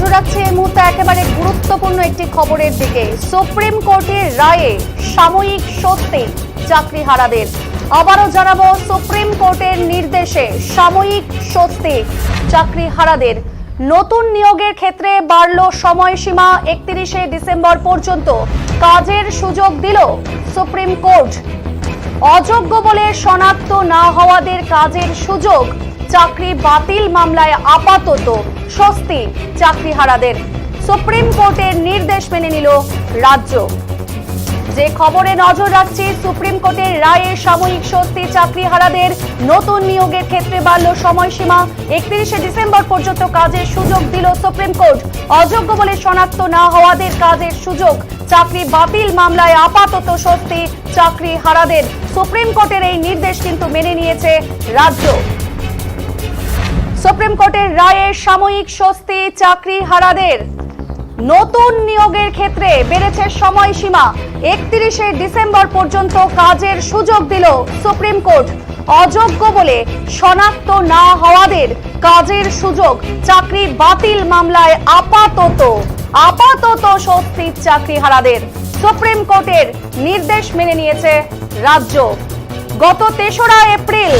নজর রাখছে এই মুহূর্তে একেবারে গুরুত্বপূর্ণ একটি খবরের দিকে। সুপ্রিম কোর্টের রায়ে সাময়িক স্বস্তি চাকরিহারাদের আবারও জানাব, সুপ্রিম কোর্টের নির্দেশে সাময়িক স্বস্তি চাকরিহারাদের নতুন নিয়োগের ক্ষেত্রে বাড়ল সময়সীমা একত্রিশে ডিসেম্বর পর্যন্ত। কাজের সুযোগ দিল সুপ্রিম কোর্ট। অযোগ্য বলে শনাক্ত না হওয়াদের কাজের সুযোগ চাকরি বাতিল মামলায় আপাতত স্বস্তি চাকরিহারাদের। সুপ্রিম কোর্টের নির্দেশ মেনে নিল রাজ্য। যে খবরে নজর রাখছি, সুপ্রিম কোর্টের রায়ে সাময়িক স্বস্তি চাকরিহারাদের নতুন নিয়োগের ক্ষেত্রে বাড়ল সময়সীমা। একত্রিশে ডিসেম্বর পর্যন্ত কাজের সুযোগ দিল সুপ্রিম কোর্ট। অযোগ্য বলে শনাক্ত না হওয়াদের কাজের সুযোগ। চাকরি বাতিল মামলায় আপাতত স্বস্তি চাকরিহারাদের। সুপ্রিম কোর্টের এই নির্দেশ কিন্তু মেনে নিয়েছে রাজ্য। সুপ্রিম কোর্টের রায়ে সাময়িক স্বস্তি চাকরিহারাদের নতুন নিয়োগের ক্ষেত্রে বেড়েছে সময়সীমা। একত্রিশে ডিসেম্বর পর্যন্ত কাজের সুযোগ দিল সুপ্রিম কোর্ট। অযোগ্য বলে শনাক্ত না হওয়াদের কাজের সুযোগ, চাকরি বাতিল মামলায় আপাতত আপাতত স্বস্তি চাকরিহারাদের সুপ্রিম কোর্টের নির্দেশ মেনে নিয়েছে রাজ্য। গত তেসরা এপ্রিল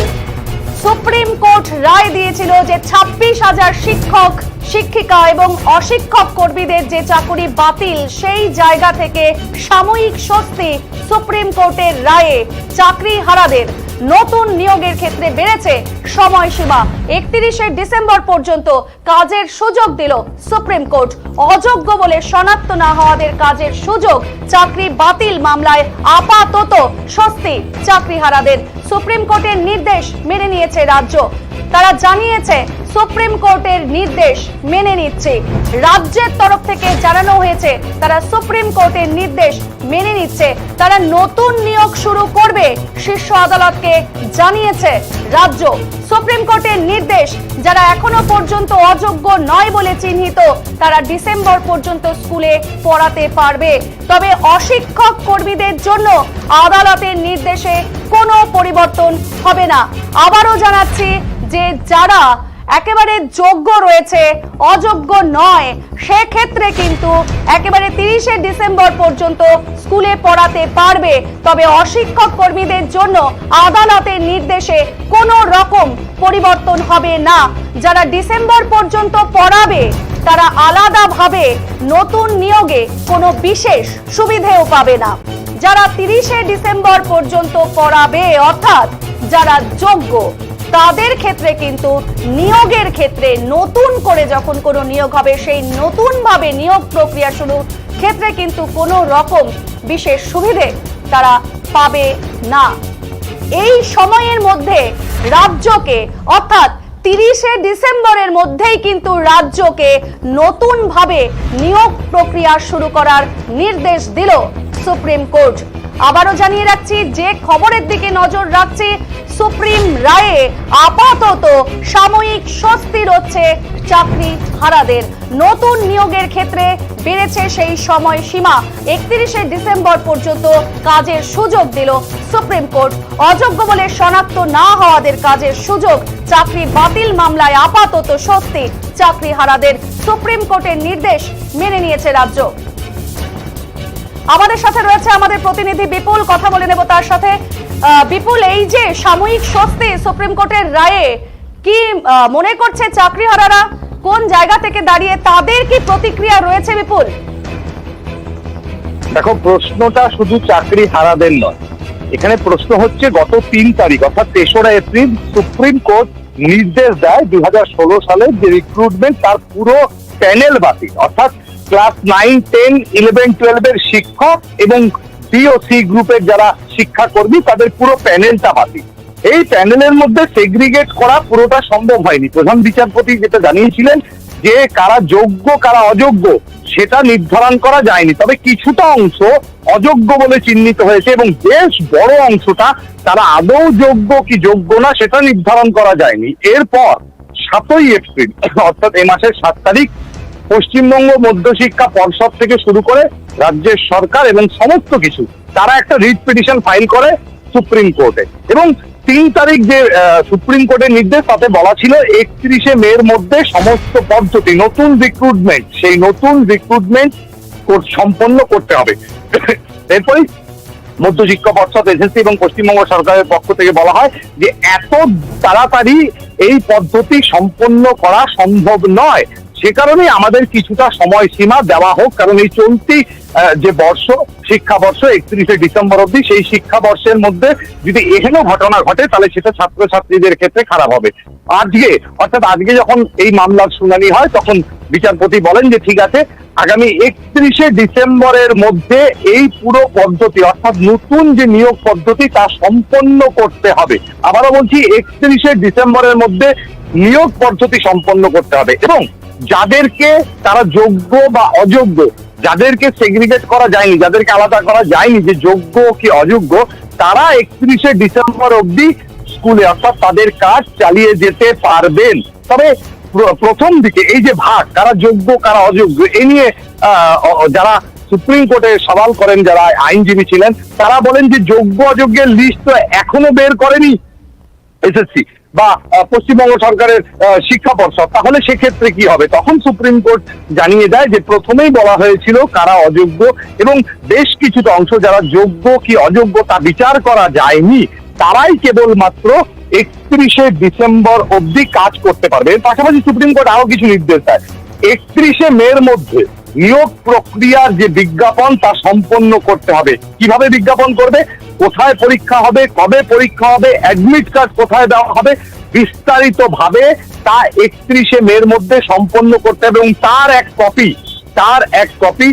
সুপ্রিম কোর্ট রায় দিয়েছিল যে ছাব্বিশ হাজার শিক্ষক, শিক্ষিকা এবং অশিক্ষক কর্মীদের যে চাকরি বাতিল, সেই জায়গা থেকে সাময়িক স্বস্তি সুপ্রিম কোর্টের রায়ে। চাকরি হারাদের নতুন নিয়োগের ক্ষেত্রে বেড়েছে সময়সীমা। একত্রিশে ডিসেম্বর পর্যন্ত কাজের সুযোগ দিল সুপ্রিম কোর্ট। অযোগ্য বলে শনাক্ত না হওয়াদের কাজের সুযোগ, চাকরি বাতিল মামলায় আপাতত স্বস্তি চাকরিহারাদের সুপ্রিম কোর্টের নির্দেশ মেনে নিয়েছে রাজ্য। তারা জানিয়েছে, সুপ্রিম কোর্টের নির্দেশ মেনে নিচ্ছে। রাজ্যের তরফ থেকে জানানো হয়েছে, তারা সুপ্রিম কোর্টের নির্দেশ মেনে নিচ্ছে। তারা নতুন নিয়োগ শুরু করবে, শীর্ষ আদালতকে জানিয়েছে রাজ্য। সুপ্রিম কোর্টের নির্দেশ যারা এখনও পর্যন্ত অযোগ্য নয় বলে চিহ্নিত, তারা ডিসেম্বর পর্যন্ত স্কুলে পড়াতে পারবে। তবে অশিক্ষক কর্মীদের জন্য আদালতের নির্দেশে কোনো পরিবর্তন হবে না। আবারও জানাচ্ছি যে যারা একেবারে যোগ্য রয়েছে, অযোগ্য নয়, সেক্ষেত্রে কিন্তু একেবারে তিরিশে ডিসেম্বর পর্যন্ত স্কুলে পড়াতে পারবে। তবে অশিক্ষক কর্মীদের জন্য আদালতের নির্দেশে কোনো রকম পরিবর্তন হবে না। যারা ডিসেম্বর পর্যন্ত পড়াবে, তারা আলাদাভাবে নতুন নিয়োগে কোনো বিশেষ সুবিধেও পাবে না। যারা তিরিশে ডিসেম্বর পর্যন্ত পড়াবে, অর্থাৎ যারা যোগ্য তাদের ক্ষেত্রে কিন্তু নিয়োগের ক্ষেত্রে নতুন করে যখন কোনো নিয়োগ হবে, সেই নতুন ভাবে নিয়োগ প্রক্রিয়া শুরু। ক্ষেত্রে কিন্তু কোনো রকম বিশেষ সুবিধে তারা পাবে না। এই সময়ের মধ্যে রাজ্যকে, অর্থাৎ তিরিশে ডিসেম্বরের মধ্যেই কিন্তু রাজ্যকে নতুনভাবে নিয়োগ প্রক্রিয়া শুরু করার নির্দেশ দিল সুপ্রিম কোর্ট। আবারও জানিয়ে রাখছি, যে খবরের দিকে নজর রাখছি সুপ্রিম রায়ে আপাতত সাময়িক স্বস্তি রচ্ছে চাকরি হারাদের। নতুন নিয়োগের ক্ষেত্রে বেড়েছে সেই সময় সীমা একত্রিশে ডিসেম্বর পর্যন্ত কাজের সুযোগ দিল সুপ্রিম কোর্ট। অযোগ্য বলে শনাক্ত না হওয়াদের কাজের সুযোগ, চাকরি বাতিল মামলায় আপাতত স্বস্তি চাকরি হারাদের। সুপ্রিম কোর্টের নির্দেশ মেনে নিয়েছে রাজ্য। আমাদের সাথে রয়েছে আমাদের প্রতিনিধি বিপুল, কথা বলে নেব তার সাথে। বিপুল, এই যে সাময়িক স্বস্তি সুপ্রিম কোর্টের রায়ে, কি মনে করছে চাকরিহারারা? কোন জায়গা থেকে দাঁড়িয়ে তাদের কি প্রতিক্রিয়া রয়েছে বিপুল? দেখো, প্রশ্নটা শুধু চাকরি হারাদের নয়। এখানে প্রশ্ন হচ্ছে গত তিন তারিখ, অর্থাৎ তেসরা এপ্রিল, সুপ্রিম কোর্ট নির্দেশ দেয় দুই সালে যে রিক্রুটমেন্ট তার পুরো প্যানেল বাতিল। অর্থাৎ ক্লাস নাইন, টেন, ইলেভেন, টুয়েলভের শিক্ষক এবং বি ও সি গ্রুপের যারা শিক্ষাকর্মী, তাদের পুরো প্যানেলটা বাতিল। এই প্যানেলের মধ্যে সেগ্রিগেট করা পুরোটা সম্ভব হয়নি। প্রধান বিচারপতি যেটা জানিয়েছিলেন যে কারা যোগ্য, কারা অযোগ্য, সেটা নির্ধারণ করা যায়নি। তবে কিছুটা অংশ অযোগ্য বলে চিহ্নিত হয়েছে এবং বেশ বড় অংশটা তারা আদৌ যোগ্য কি যোগ্য না সেটা নির্ধারণ করা যায়নি। এরপর সাতই এপ্রিল, অর্থাৎ এ মাসের সাত তারিখ পশ্চিমবঙ্গ মধ্যশিক্ষা পর্ষদ থেকে শুরু করে রাজ্যের সরকার এবং সমস্ত কিছু, তারা একটা রিট পিটিশন ফাইল করে সুপ্রিম কোর্টে। এবং তিন তারিখ যে সুপ্রিম কোর্টের নির্দেশ, তাতে বলা ছিল একত্রিশে মের মধ্যে সমস্ত পদ্ধতি, নতুন রিক্রুটমেন্ট সেই নতুন রিক্রুটমেন্ট সম্পন্ন করতে হবে। এরপরে মধ্য শিক্ষা পর্ষদ এসএসসি এবং পশ্চিমবঙ্গ সরকারের পক্ষ থেকে বলা হয় যে, এত তাড়াতাড়ি এই পদ্ধতি সম্পন্ন করা সম্ভব নয়। সে কারণেই আমাদের কিছুটা সময়সীমা দেওয়া হোক, কারণ এই চলতি যে বর্ষ, শিক্ষাবর্ষ, একত্রিশে ডিসেম্বর অবধি, সেই শিক্ষাবর্ষের মধ্যে যদি এহেন ঘটনা ঘটে, তাহলে সেটা ছাত্রছাত্রীদের ক্ষেত্রে খারাপ হবে। আজকে, অর্থাৎ আজকে যখন এই মামলার শুনানি হয়, তখন বিচারপতি বলেন যে, ঠিক আছে, আগামী একত্রিশে ডিসেম্বরের মধ্যে এই পুরো পদ্ধতি, অর্থাৎ নতুন যে নিয়োগ পদ্ধতি, তা সম্পন্ন করতে হবে। আবারও বলছি, একত্রিশে ডিসেম্বরের মধ্যে নিয়োগ পদ্ধতি সম্পন্ন করতে হবে এবং যাদেরকে তারা যোগ্য বা অযোগ্য, যাদেরকে সেগ্রিগেট করা যায়নি, যাদেরকে আলাদা করা যায়নি, যে যোগ্য কি অযোগ্য, তারা একত্রিশে ডিসেম্বর অবধি স্কুলে অর্থাৎ তাদের কাজ চালিয়ে যেতে পারবেন। তবে প্রথম দিকে এই যে ভাগ, কারা যোগ্য, কারা অযোগ্য, এ নিয়ে যারা সুপ্রিম কোর্টে সওয়াল করেন, যারা আইনজীবী ছিলেন, তারা বলেন যে যোগ্য, অযোগ্যের লিস্ট তো এখনও বের করেনি। এসএসসি বা পশ্চিমবঙ্গ সরকারের শিক্ষা পর্ষদ, তাহলে সেক্ষেত্রে কি হবে? তখন সুপ্রিম কোর্ট জানিয়ে দেয় যে প্রথমেই বলা হয়েছিল কারা অযোগ্য এবং বেশ কিছুটা অংশ যারা যোগ্য কি অযোগ্য তা বিচার করা যায়নি, তারাই কেবলমাত্র একত্রিশে ডিসেম্বর অবধি কাজ করতে পারবে। এর পাশাপাশি সুপ্রিম কোর্ট আরও কিছু নির্দেশ দেয়। একত্রিশে মের মধ্যে নিয়োগ প্রক্রিয়ার যে বিজ্ঞাপন তা সম্পন্ন করতে হবে। কীভাবে বিজ্ঞাপন করবে? কোথায় পরীক্ষা হবে, কবে পরীক্ষা হবে অ্যাডমিট কার্ড কোথায় দেওয়া হবে বিস্তারিত ভাবে তা একত্রিশে মের মধ্যে সম্পন্ন করতে হবে এবং তার এক কপি তার এক কপি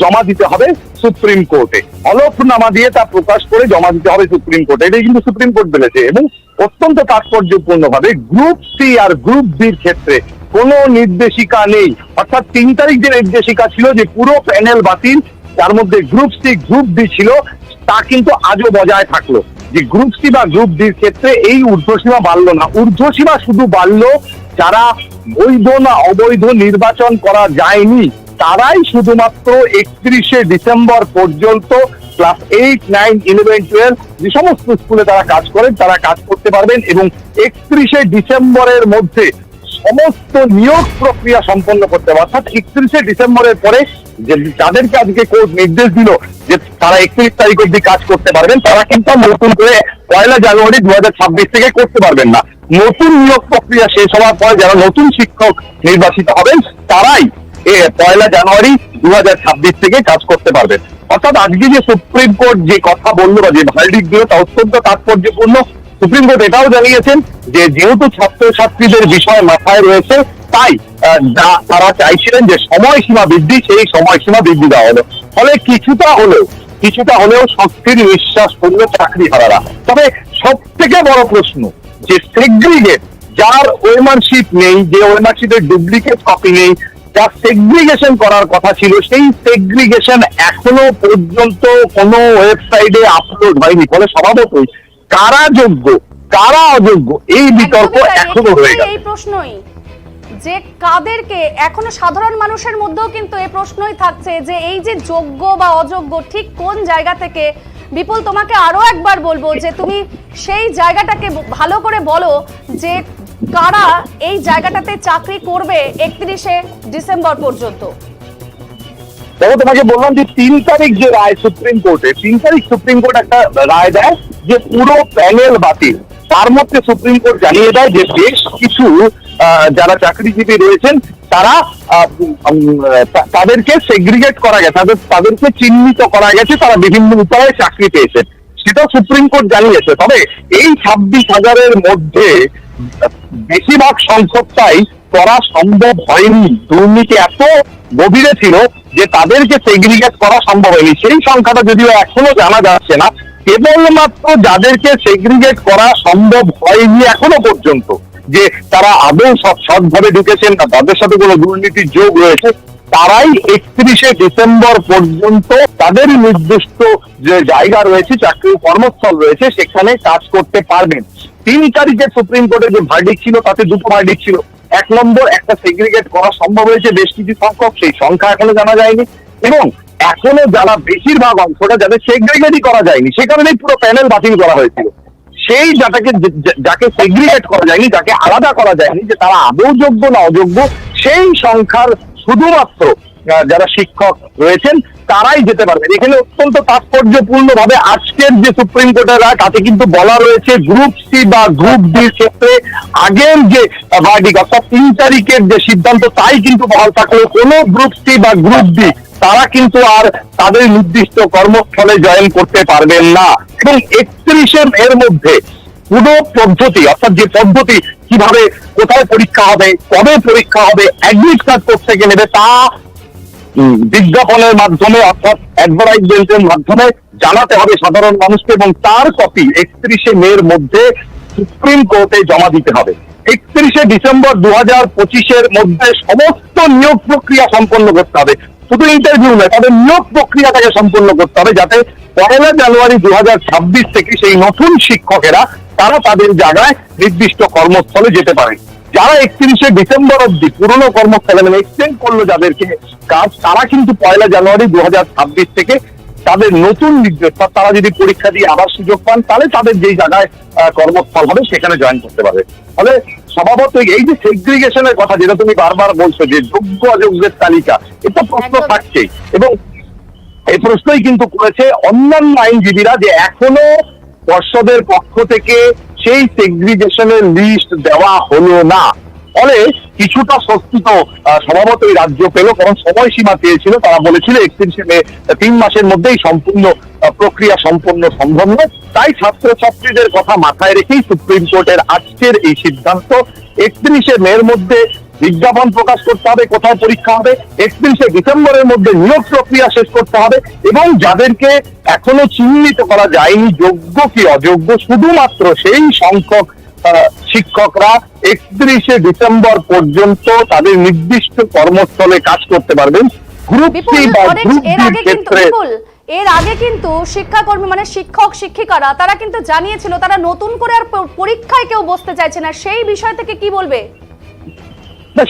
জমা দিতে হবে সুপ্রিম কোর্টে। হলফনামা দিয়ে তা প্রকাশ করে জমা দিতে হবে সুপ্রিম কোর্টে। এটাই কিন্তু সুপ্রিম কোর্ট বলেছে এবং অত্যন্ত তাৎপর্যপূর্ণ ভাবে গ্রুপ সি আর গ্রুপ বির ক্ষেত্রে কোনো নির্দেশিকা নেই। অর্থাৎ তিন তারিখ যে নির্দেশিকা ছিল যে পুরো প্যানেল বাতিল, তার মধ্যে গ্রুপ সি গ্রুপ ডি ছিল। তা কিন্তু আজও বজায় থাকল যে গ্রুপ সি বা গ্রুপ ডির ক্ষেত্রে এই ঊর্ধ্বসীমা বাড়লো না। ঊর্ধ্বসীমা শুধু বাড়লো যারা বৈধ না অবৈধ নির্বাচন করা যায়নি, তারাই শুধুমাত্র একত্রিশে ডিসেম্বর পর্যন্ত class eight nine eleven twelve যে সমস্ত স্কুলে তারা কাজ করেন, তারা কাজ করতে পারবেন এবং একত্রিশে ডিসেম্বরের মধ্যে সমস্ত নিয়োগ প্রক্রিয়া সম্পন্ন করতে হবে। অর্থাৎ একত্রিশে ডিসেম্বরের পরে যে যাদেরকে আজকে কোর্ট নির্দেশ দিল যে তারা একত্রিশ তারিখ অব্দি কাজ করতে পারবেন, তারা কিন্তু নতুন করে পয়লা জানুয়ারি দু হাজার ছাব্বিশ থেকে করতে পারবেন না। নতুন নিয়োগ প্রক্রিয়া শেষ হওয়ার পর যারা নতুন শিক্ষক নির্বাচিত হবেন, তারাই এ পয়লা জানুয়ারি দু হাজার ছাব্বিশ থেকে কাজ করতে পারবেন। অর্থাৎ আজকে যে সুপ্রিম কোর্ট যে কথা বলল বা যে ভার্ডিক দিল, তা অত্যন্ত তাৎপর্যপূর্ণ। সুপ্রিম কোর্ট এটাও জানিয়েছেন যে যেহেতু ছাত্রছাত্রীদের বিষয় মাথায় রয়েছে, তাই যা- তারা চাইছিলেন যে সময়সীমা বৃদ্ধি, সেই সময়সীমা বৃদ্ধি দেওয়া হলো। ফলে কিছুটা হলেও কিছুটা হলেও স্বস্তির নিঃশ্বাস পড়ল চাকরি হারারা। তবে সব থেকে বড় প্রশ্ন যে সেগ্রিগেট যার ওয়েমারশিপ নেই, যে ওয়েমারশিপের ডুপ্লিকেট কপি নেই, যার সেগ্রিগেশন করার কথা ছিল, সেই সেগ্রিগেশন এখনও পর্যন্ত কোনো ওয়েবসাইটে আপলোড হয়নি। ফলে স্বভাবতই কারা যোগ্য? কারা অযোগ্য? এই বিতর্ক এখনও রয়ে গেছে। এই প্রশ্নই যে কাদেরকে এখনও সাধারণ মানুষের মধ্যেও কিন্তু এই প্রশ্নই থাকছে যে এই যে যোগ্য বা অযোগ্য ঠিক কোন জায়গা থেকে? বিপুল তোমাকে আরও একবার বলব যে তুমি সেই জায়গাটাকে ভালো করে বলো যে কারা এই জায়গাটাতে চাকরি করবে একত্রিশে ডিসেম্বর পর্যন্ত। দেখো তোমাকে বললাম যে তিন তারিখ যে রায় সুপ্রিম কোর্টে তিন তারিখ সুপ্রিম কোর্ট একটা রায় দেয় যে পুরো প্যানেল বাতিল। তার মধ্যে সুপ্রিম কোর্ট জানিয়ে দেয় যে বেশ কিছু যারা চাকরিজীবী রয়েছেন, তারা তাদেরকে সেগ্রিগেট করা গেছে, তাদের, তাদেরকে চিহ্নিত করা গেছে, তারা বিভিন্ন উপায়ে চাকরি পেয়েছেন। সেটাও সুপ্রিম কোর্ট জানিয়েছে। তবে এই ছাব্বিশ হাজারের মধ্যে বেশিরভাগ সংখ্যকটাই করা সম্ভব হয়নি। দুর্নীতি এত গভীরে ছিল যে তাদেরকে সেগ্রিগেট করা সম্ভব হয়নি। সেই সংখ্যাটা যদিও এখনও জানা যাচ্ছে না কেবলমাত্র যাদেরকে সেগ্রিগেট করা সম্ভব হয়নি এখনও পর্যন্ত, যে তারা আদৌ সৎ সৎভাবে ঢুকেছেন না তাদের সাথে কোনো দুর্নীতির যোগ রয়েছে, তারাই একত্রিশে ডিসেম্বর পর্যন্ত তাদের নির্দিষ্ট যে জায়গা রয়েছে চাকরির কর্মস্থল রয়েছে, সেখানে কাজ করতে পারবেন। তিন তারিখে সুপ্রিম কোর্টের যে ভার্ডিক ছিল, তাতে দুটো ভার্ডিক ছিল। এক নম্বর, একটা সেগ্রিগেট করা সম্ভব হয়েছে, বেশ কিছু সংখ্যক, সেই সংখ্যা এখনও জানা যায়নি। এবং এখনও যারা বেশিরভাগ অংশটা যাদের সেগ্রিগেটই করা যায়নি, সে কারণেই পুরো প্যানেল বাতিল করা হয়েছিল। সেই যাটাকে যাকে সেগ্রিগেট করা যায়নি, যাকে আলাদা করা যায়নি, যে তারা আদৌ যোগ্য না অযোগ্য, সেই সংখ্যার শুধুমাত্র যারা শিক্ষক রয়েছেন, তারাই যেতে পারবেন। এখানে অত্যন্ত তাৎপর্যপূর্ণ ভাবে আজকের যে সুপ্রিম কোর্টের রায়, তাতে কিন্তু বলা রয়েছে গ্রুপ সি বা গ্রুপ ডির ক্ষেত্রে আগের যে ভার্ডিক অর্থাৎ তিন তারিখের যে সিদ্ধান্ত, তাই কিন্তু বহাল থাকলেও কোনো গ্রুপ সি বা গ্রুপ ডি তারা কিন্তু আর তাদের নির্দিষ্ট কর্মস্থলে জয়েন করতে পারবেন না। এবং একত্রিশে এর মধ্যে পুরো পদ্ধতি, অর্থাৎ যে পদ্ধতি কীভাবে কোথায় পরীক্ষা হবে, কবে পরীক্ষা হবে অ্যাডমিট কার্ড থেকে নেবে তা বিজ্ঞাপনের মাধ্যমে, অর্থাৎ অ্যাডভার্টাইজমেন্টের মাধ্যমে জানাতে হবে সাধারণ মানুষকে এবং তার কপি একত্রিশে মের মধ্যে সুপ্রিম কোর্টে জমা দিতে হবে। একত্রিশে ডিসেম্বর দু হাজার পঁচিশের মধ্যে সমস্ত নিয়োগ প্রক্রিয়া সম্পন্ন করতে হবে। শুধু ইন্টারভিউ নয়, তাদের নিয়োগ প্রক্রিয়াটাকে সম্পূর্ণ করতে হবে যাতে পয়লা জানুয়ারি দু থেকে সেই নতুন শিক্ষকেরা, তারা তাদের জায়গায় নির্দিষ্ট কর্মস্থলে যেতে পারে। যারা একত্রিশে ডিসেম্বর অব্দি পুরনো কর্মস্থলে মানে এক্সটেন্ড করল যাদেরকে কাজ, তারা কিন্তু পয়লা জানুয়ারি দু থেকে তাদের নতুন অর্থাৎ তারা যদি পরীক্ষা দিয়ে আবার সুযোগ পান তাহলে তাদের যেই জায়গায় কর্মস্থল হবে সেখানে জয়েন করতে পারবে ফলে স্বভাবত এই যে সেগ্রিগেশনের কথা যেটা তুমি বারবার বলছো যে যোগ্য অযোগ্যের তালিকা এটা প্রশ্ন। থাকছেই। এবং এই প্রশ্নই কিন্তু করেছে অন্যান্য আইনজীবীরা যে এখনও পর্ষদের পক্ষ থেকে সেই সেগ্রিগেশনের লিস্ট দেওয়া হলো না। ফলে কিছুটা স্বস্তি তো আহ, স্বভাবতই রাজ্য পেল কারণ সময়সীমা পেয়েছিল তারা বলেছিল একত্রিশে মে তিন মাসের মধ্যেই সম্পূর্ণ প্রক্রিয়া সম্পূর্ণ সম্ভব নয় তাই ছাত্রছাত্রীদের কথা মাথায় রেখেই সুপ্রিম কোর্টের আজকের এই সিদ্ধান্ত। একত্রিশে মের মধ্যে বিজ্ঞাপন প্রকাশ করতে হবে কোথায় পরীক্ষা হবে? একত্রিশে ডিসেম্বরের মধ্যে নিয়োগ প্রক্রিয়া শেষ করতে হবে। এবং যাদেরকে এখনও চিহ্নিত করা যায়নি যোগ্য কি অযোগ্য শুধুমাত্র সেই সংখ্যক শিক্ষকরা একত্রিশে ডিসেম্বর পর্যন্ত তাদের নির্দিষ্ট কর্মস্থলে কাজ করতে পারবেন। গ্রুপ সি বা গ্রুপ এর ডির আগে কিন্তু ক্ষেত্রে এর আগে কিন্তু শিক্ষাকর্মী মানে শিক্ষক শিক্ষিকারা তারা কিন্তু জানিয়েছিল তারা নতুন করে আর পরীক্ষায় কেউ বসতে চাইছে না। সেই বিষয় থেকে কি বলবে?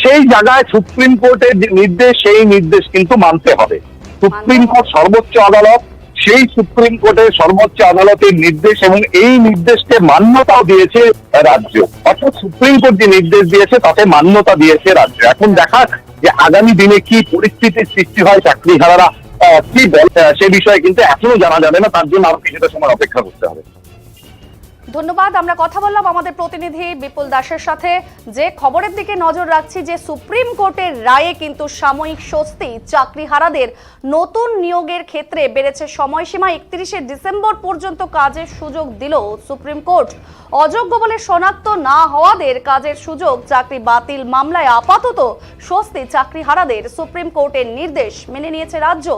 সেই জায়গায় সুপ্রিম কোর্টের যে নির্দেশ সেই নির্দেশ কিন্তু মানতে হবে। সুপ্রিম কোর্ট সর্বোচ্চ আদালত সেই সুপ্রিম কোর্টের সর্বোচ্চ আদালতের নির্দেশ এবং এই নির্দেশকে মান্যতাও দিয়েছে রাজ্য। অর্থাৎ সুপ্রিম কোর্ট যে নির্দেশ দিয়েছে, তাতে মান্যতা দিয়েছে রাজ্য। এখন দেখা যে আগামী দিনে কি পরিস্থিতির সৃষ্টি হয় চাকরিহারারা কি বলে সে বিষয়ে কিন্তু এখনও জানা যাবে না, তার জন্য আরও কিছুটা সময় অপেক্ষা করতে হবে। ধন্যবাদ। আমরা কথা বললাম আমাদের প্রতিনিধি বিপুল দাসের সাথে। যে খবরের দিকে নজর রাখছি যে সুপ্রিম কোর্টের রায়ে কিন্তু সাময়িক স্বস্তি, চাকরিহারাদের নতুন নিয়োগের ক্ষেত্রে বেড়েছে সময়সীমা একত্রিশে ডিসেম্বর পর্যন্ত কাজের সুযোগ দিল সুপ্রিম কোর্ট। অযোগ্য বলে শনাক্ত না হওয়াদের কাজের সুযোগ, চাকরি বাতিল মামলায় আপাতত স্বস্তি চাকরিহারাদের সুপ্রিম কোর্টের নির্দেশ মেনে নিয়েছে রাজ্য।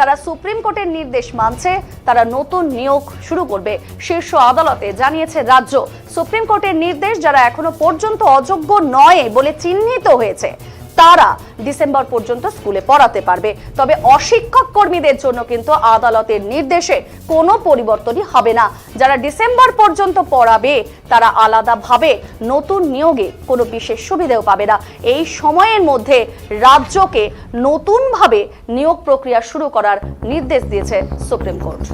তারা সুপ্রিম কোর্টের নির্দেশ মানছে, তারা নতুন নিয়োগ শুরু করবে। শীর্ষ আদালতে জানিয়েছে রাজ্য, সুপ্রিম কোর্টের নির্দেশ যারা এখনও পর্যন্ত অযোগ্য নয় বলে চিহ্নিত হয়েছে। তারা ডিসেম্বর পর্যন্ত স্কুলে পড়াতে পারবে। তবে অশিক্ষক কর্মীদের জন্য কিন্তু আদালতের নির্দেশে কোনো পরিবর্তনই হবে না। যারা ডিসেম্বর পর্যন্ত পড়াবে, তারা আলাদাভাবে নতুন নিয়োগে কোনো বিশেষ সুবিধাও পাবে না। এই সময়ের মধ্যে রাজ্যকে নতুনভাবে নিয়োগ প্রক্রিয়া শুরু করার নির্দেশ দিয়েছে সুপ্রিম কোর্ট।